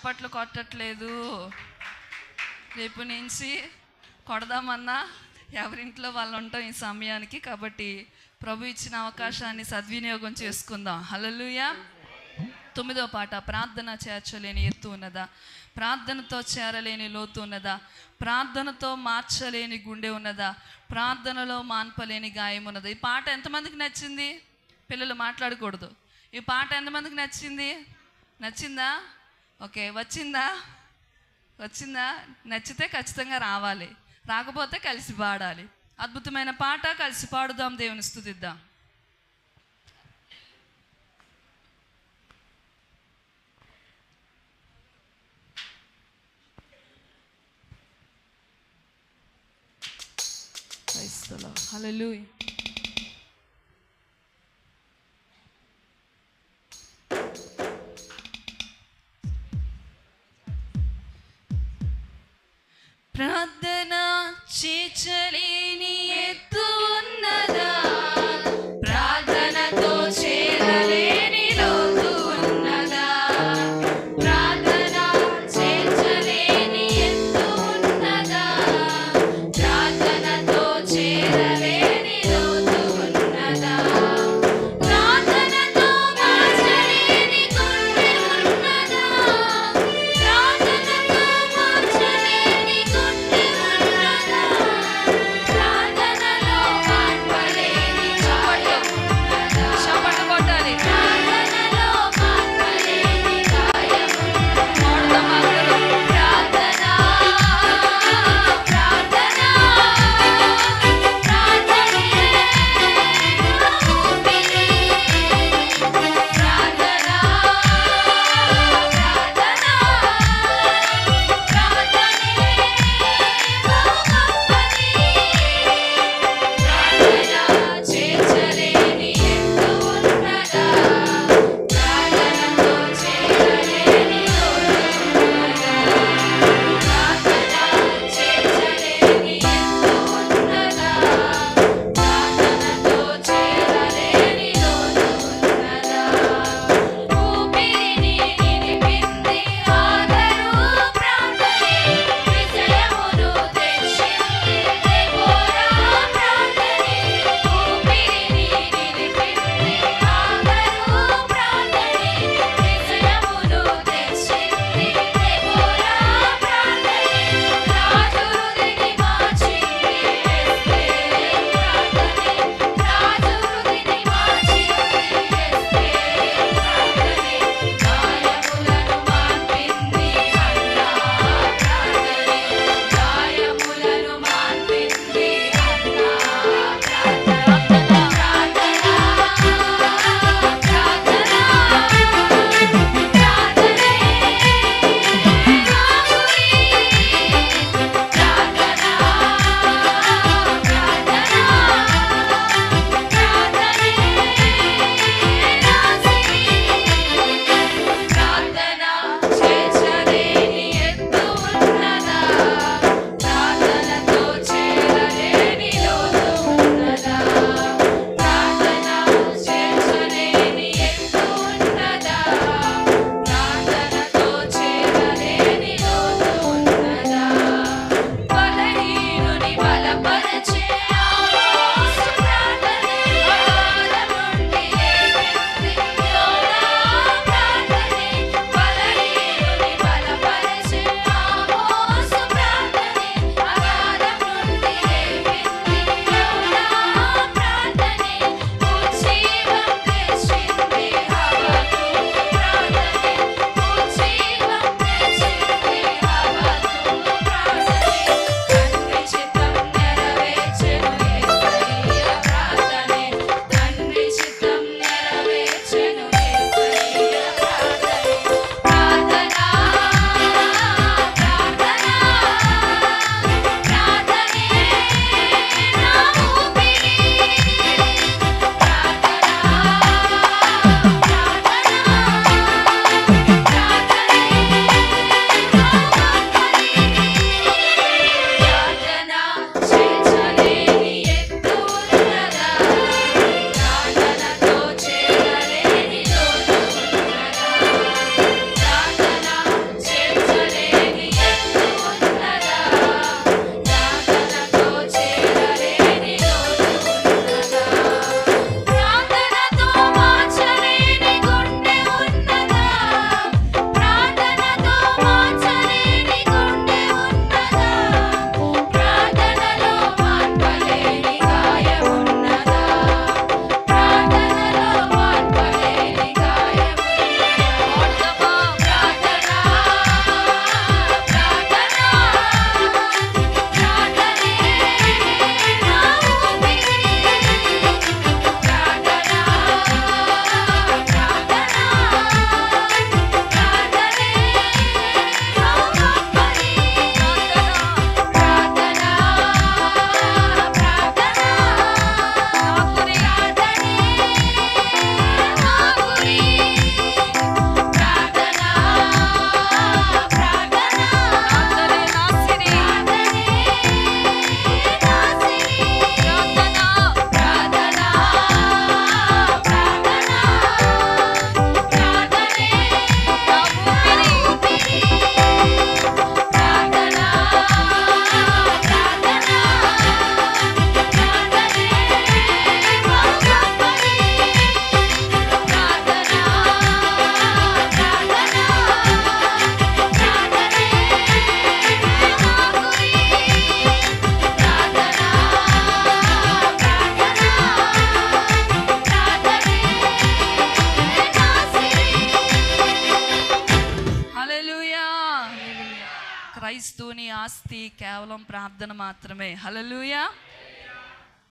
చప్పట్లు కొట్టట్లేదు. రేపు నుంచి కొడదామన్నా ఎవరింట్లో వాళ్ళు ఉంటాం ఈ సమయానికి కాబట్టి ప్రభు ఇచ్చిన అవకాశాన్ని సద్వినియోగం చేసుకుందాం. హల్లెలూయా. తొమ్మిదో పాట ప్రార్థన చేర్చలేని ఎత్తు ఉన్నదా? ప్రార్థనతో చేరలేని లోతు ఉన్నదా? ప్రార్థనతో మార్చలేని గుండె ఉన్నదా? ప్రార్థనలో మాన్పలేని గాయం ఉన్నదా? ఈ పాట ఎంతమందికి నచ్చింది? పిల్లలు మాట్లాడకూడదు. ఈ పాట ఎంతమందికి నచ్చింది? నచ్చిందా? ఓకే వచ్చిందా? వచ్చిందా? నచ్చితే ఖచ్చితంగా రావాలి. రాకపోతే కలిసి పాడాలి. అద్భుతమైన పాట కలిసి పాడుదాం దేవుని స్థుతిద్దాం హల్లెలూయా ప్రార్థన చేర్చలేని ఎత్తు ఆస్తి కేవలం ప్రార్థన మాత్రమే. హలలుయా